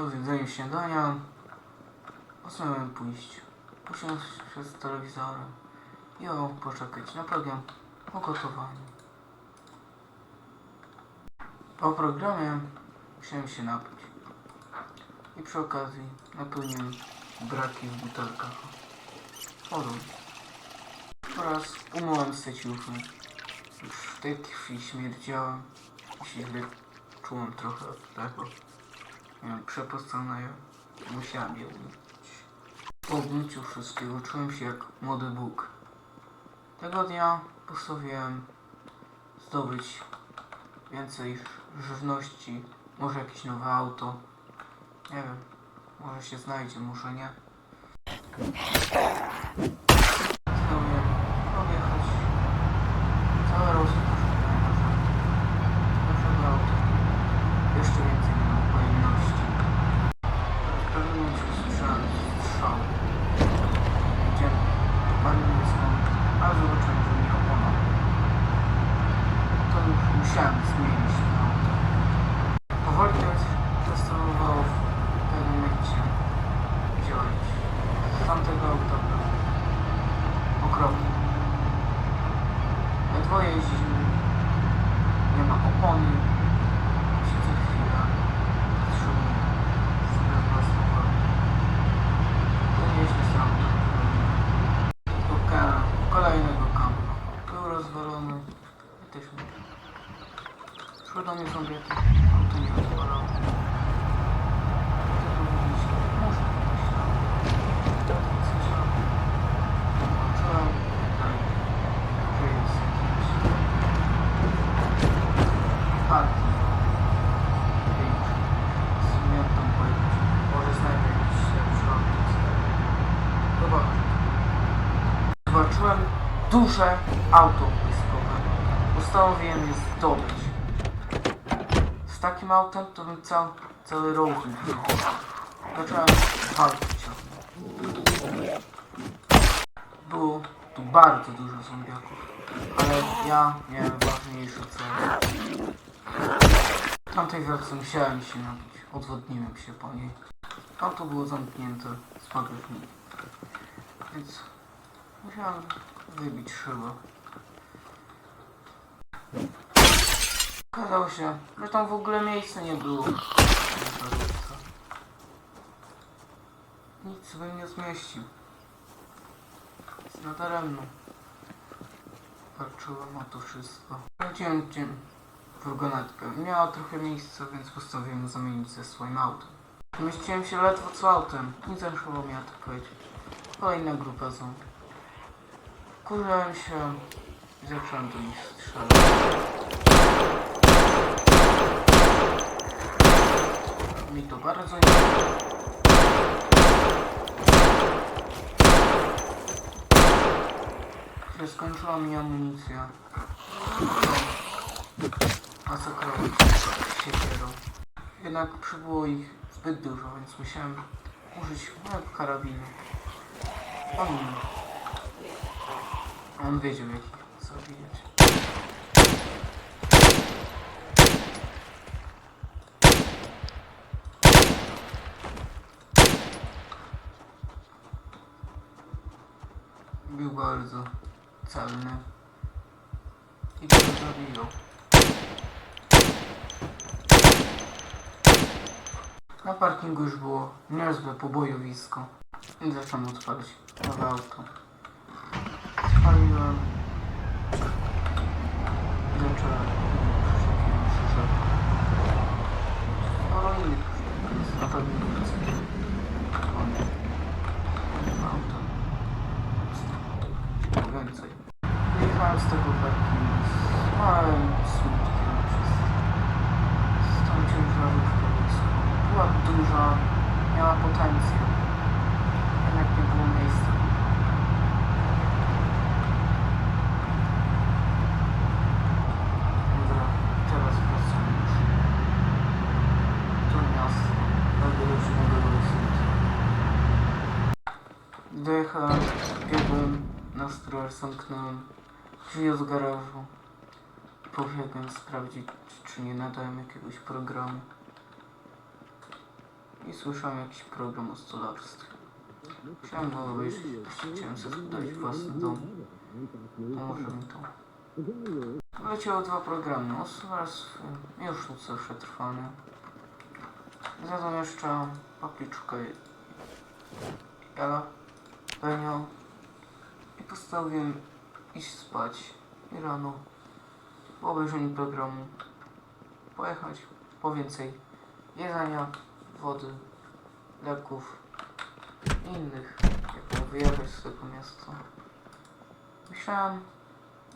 Po zjedzeniu śniadania postanowiłem pójść, usiąść przed telewizorem i poczekać na program o gotowaniu. Po programie musiałem się napić i przy okazji napełniłem braki w butelkach wodą oraz umyłem syciuchy. Już w tej krwi śmierdziałem i się źle czułem trochę od tego. Miałem przepocone i musiałem je umyć. Po obmyciu wszystkiego czułem się jak młody Bóg. Tego dnia postanowiłem zdobyć więcej żywności, może jakieś nowe auto. Nie wiem, może się znajdzie, może nie. Postanowiłem objechać całe rozkosze naszego auta. Jeszcze więcej nie mam pojemności. W pewnym momencie usłyszałem strzał. Gdzie paliłem stąd, a zobaczyłem, że nie opona. To już musiałem zmienić to auto. Powoli to zastanowiło w pewnym momencie działać. Z tamtego auta był okropny. We dwoje jeździmy. Nie ma opony. Się co chwila wstrzymuje. Sobie własną drogę. To nieźle z autem. Spotkałem kolejnego kampa. Był rozwalony. I też mój. Szły do mnie kobiety. Auto nie odpalało. Co powiedzieć? Muszę pomyślałem. Słyszałem. Czułem tutaj, że jest jakiś parking większy. Z miętą pojechać. Może znajdę jakiś lepszy autobus. Zobaczę. Zobaczyłem duże auto wojskowe. Postanowiłem je zdobyć. Z takim autem to bym cały, cały wziął. Zacząłem walczyć. Było tu bardzo dużo zombiaków, ale ja miałem ważniejszy cel. W tamtej wielce musiałem się napić. Odwodniłem się po niej. Auto było zamknięte z bagażnika. Więc musiałem wybić szybę. Okazało się, że tam w ogóle miejsca nie było. na. Nic bym nie zmieścił. Jest nadaremno. Walczyłem o to wszystko. Wróciłem tym furgonetkę. Miała trochę miejsca, więc postanowiłem zamienić ze swoim autem. Mieściłem się ledwo co autem. Nie zeszło mnie atakować. Kolejna grupa zombie. Kurzyłem się i zacząłem do nich strzelać. Mi to bardzo nie... się skończyła mi amunicja. Masakrować siekierą. Jednak przybyło ich zbyt dużo, więc musiałem użyć karabinu. On, on wiedział jak ich zabijać. Był bardzo celny i go zabiją. Na parkingu już było niezłe pobojowisko i zacząłem odpalić nowe auto. Sporo innych przyczep, więc na pewno. Więcej. Wyjechałem z tego z małym smutkiem przez tą ciężarówką ludzką. Była duża, miała potencjał. Jednak nie było miejsca. Dobra, teraz wracam już do miasta, do rodzinnego Lysy. Dojechałem, biegłem na straż, zamknąłem drzwi od garażu. Pobiegłem sprawdzić, czy nie nadają jakiegoś programu. i słyszałem jakiś program o stolarstwie. Chciałem go obejrzeć, chciałem zbudować własny dom. Pomoże mi to. Leciały dwa programy o stolarstwie i o sztuce przetrwania. Zjadłem jeszcze papliczkę i jala, benio i postanowiłem iść spać i rano po obejrzeniu programu pojechać po więcej jedzenia, wody, leków i innych, jak wyjechać z tego miasta. Myślałem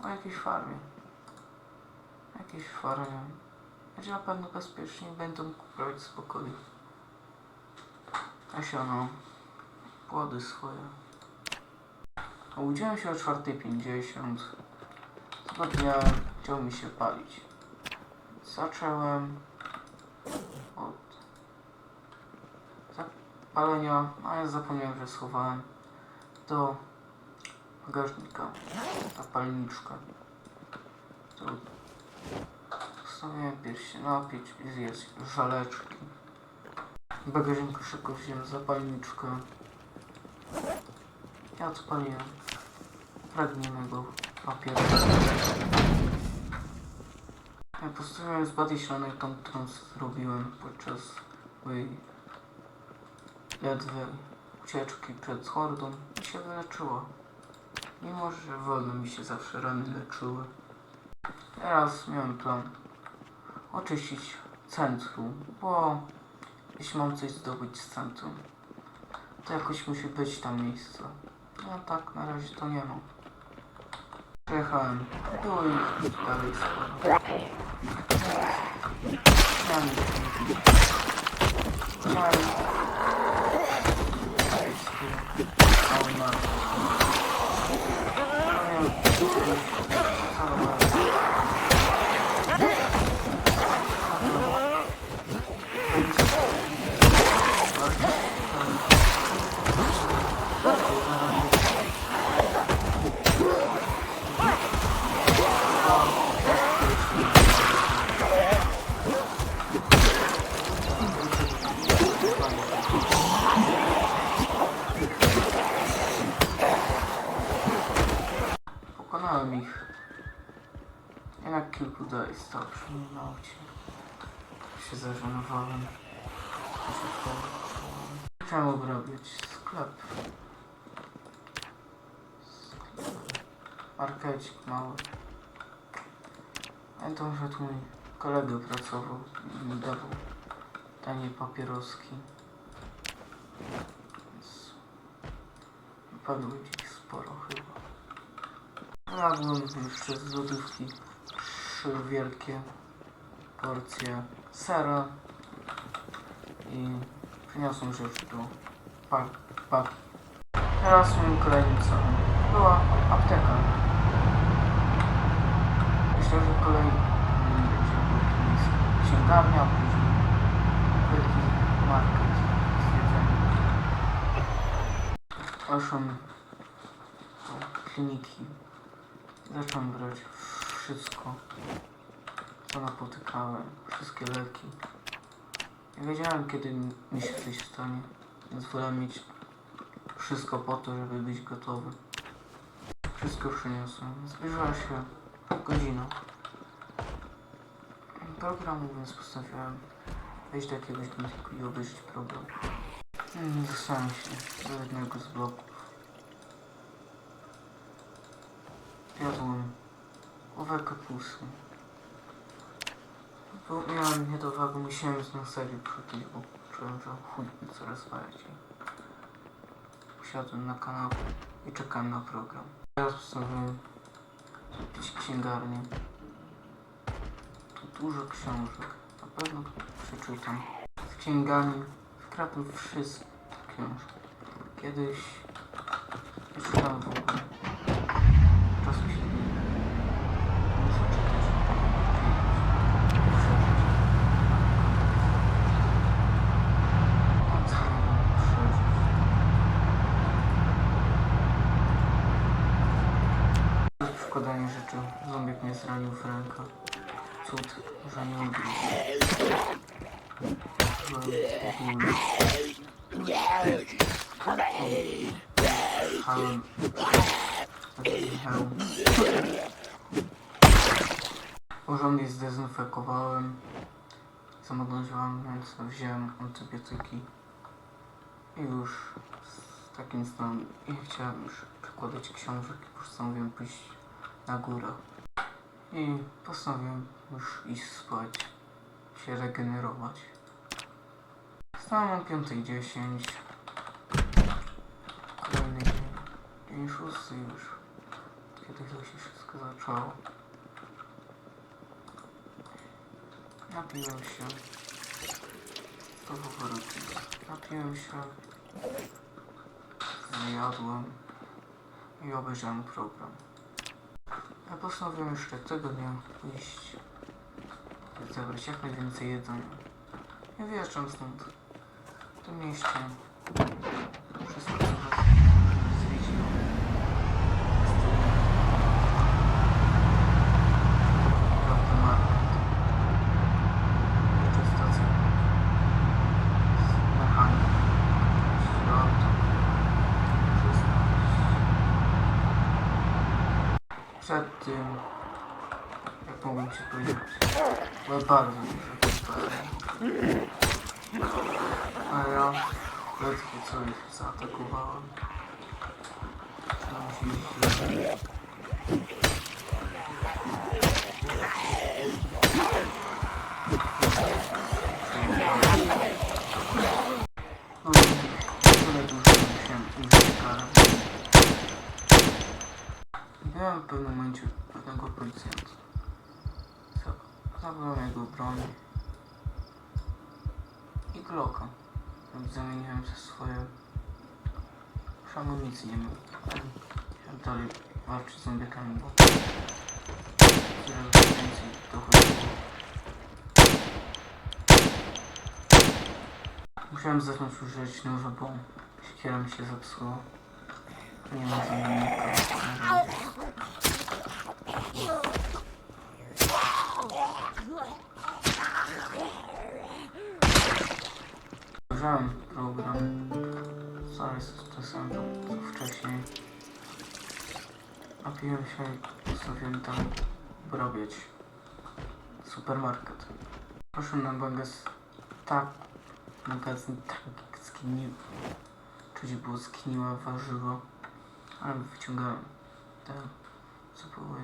o jakiejś farmie. Jakiejś farmie. Będzie na pewno bezpiecznie mógł uprawiać spokoju. Nasiono, płody swoje. Obudziłem się o 4.50. Tego dnia chciał mi się palić. Zacząłem od zapalenia, ale zapomniałem, że schowałem do bagażnika zapalniczkę. To postanowiłem pierś napić i zjeść żaleczki. W bagażniku szybko wziąłem zapalniczkę. Ja odpaliłem pragnionego papieru. Ja postanowiłem zbadać ranę, tą, którą zrobiłem podczas mojej ledwie ucieczki przed hordą i się wyleczyła. Mimo, że wolno mi się zawsze rany leczyły. Teraz miałem plan oczyścić centrum, bo jeśli mam coś zdobyć z centrum, to jakoś musi być tam miejsce. No tak, na razie to nie ma. Przejechałem, było ich dalej sporo. Chciałem Chciałem Cały Pokonałem ich. Jak kilku daje stał przy mnie na aucie. Się zażenowałem. Się wkurzyłem. Chciałem obrabiać sklep. Sklep. Markecik mały. Pamiętam, że tu mój kolega pracował i mi dawał tanie papieroski. Więc wypadło ich sporo chyba. Znalazłem jeszcze z lodówki trzy wielkie porcje sera i przyniosłem rzeczy do pa- paki. Teraz moim kolejnym celem była apteka. Myślę, że kolejny będzie księgarnia, później wielki market z jedzeniem. Do kliniki Zacząłem brać wszystko, co napotykałem, wszystkie leki. Nie wiedziałem, kiedy mi- się coś stanie, więc wolałem mieć wszystko po to, żeby być gotowy. Wszystko przyniosłem. Zbliżała się godzina programu, więc postanowiłem wejść do jakiegoś domku i obejrzeć program. Hmm, Dostałem się do jednego z bloków. Owe kapusy. Bo miałem niedowagę, musiałem na serio przytyć, bo czułem, że chudnę coraz bardziej. Usiadłem na kanapę i czekałem na program. Teraz postanowiłem kupić księgarnię. Tu dużo książek. Na pewno przeczytam. Z księgami wkradłem wszystkie książki. Kiedyś czytałem w ogóle. Czasu się nie muszę czytać. Mam cały przeżyć. Przez Wkładanie rzeczy. Zombiek mnie zranił rękę. Cud, że nie ugryzł. byłem Hełm. Taki hełm. Porządnie zdezynfekowałem. Zamodliłam, więc wziąłem antybiotyki. I już z takim stanem nie chciałem już przekładać książek i postanowiłem pójść na górę. I postanowiłem już iść spać, się regenerować. Wstałem o 5.10. Kolejny dzień. Dzień szósty już. Kiedy to się wszystko zaczęło. Napiłem się. To faworyty. Napiłem się. Zjadłem. I obejrzałem program. Ja postanowiłem jeszcze tego dnia pójść zebrać jak najwięcej jedzenia. Ja wyjeżdżam stąd. W tym mieście wszystko co was zwiedziło. Jest Prawda market. Jeszcze stacja z mechanik. Środek. Wszystko. Przed tym, jak mogłem ci powiedzieć, wyzwań. A ja ledwo co ich zaatakowałem. To musi źle. No i tyle dużo musiałem użyć kary. Miałem w pewnym momencie pewnego policjanta. Co? Zabrałem jego broń i Glocka. Więc ze swoje... Już amunicji nie miałem. Chciałem dalej walczyć z zombiekami, bo... Coraz więcej dochodziło. Musiałem zacząć używać noża, bo siekiera mi się zepsuła. Nie ma zamiennika. Użyłem program. Zaraz to samo co wcześniej. Napiłem się i postanowiłem tam obrabiać supermarket. Poszłem na magazyn tak, magazyn tak zgnił. Czyli było zgniłe warzywo, ale wyciągałem te, co były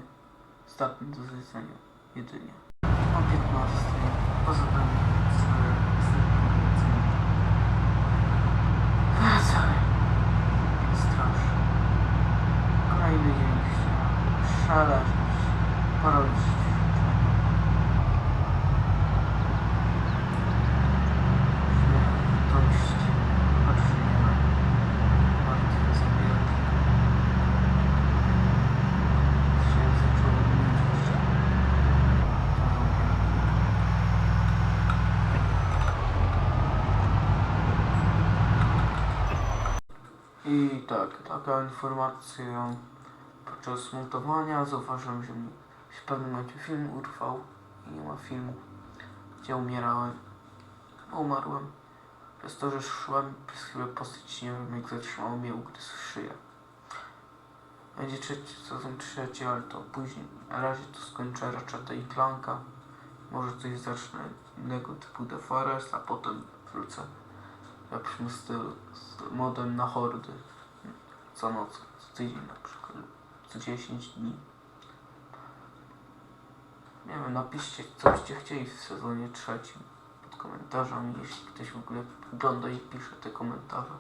zdatne do zjedzenia jedynie. O 15 pozabrałem I tak, taka informacja podczas montowania zauważyłem, że mi w pewnym momencie film urwał i nie ma filmu, gdzie umierałem. Umarłem. Przez to, że szłem przez chwilę postać, nie wiem jak zatrzymało mnie ugryz w szyję. Będzie trzeci sezon trzeci, ale to później. Na razie to skończę Ratcheta i Clanka. Może coś zacznę innego typu The Forest, a potem wrócę lepszym stylu z modem na hordy. Co noc, co tydzień na przykład, co 10 dni. Nie wiem, napiszcie co byście chcieli w sezonie trzecim pod komentarzami, jeśli ktoś w ogóle ogląda i pisze te komentarze.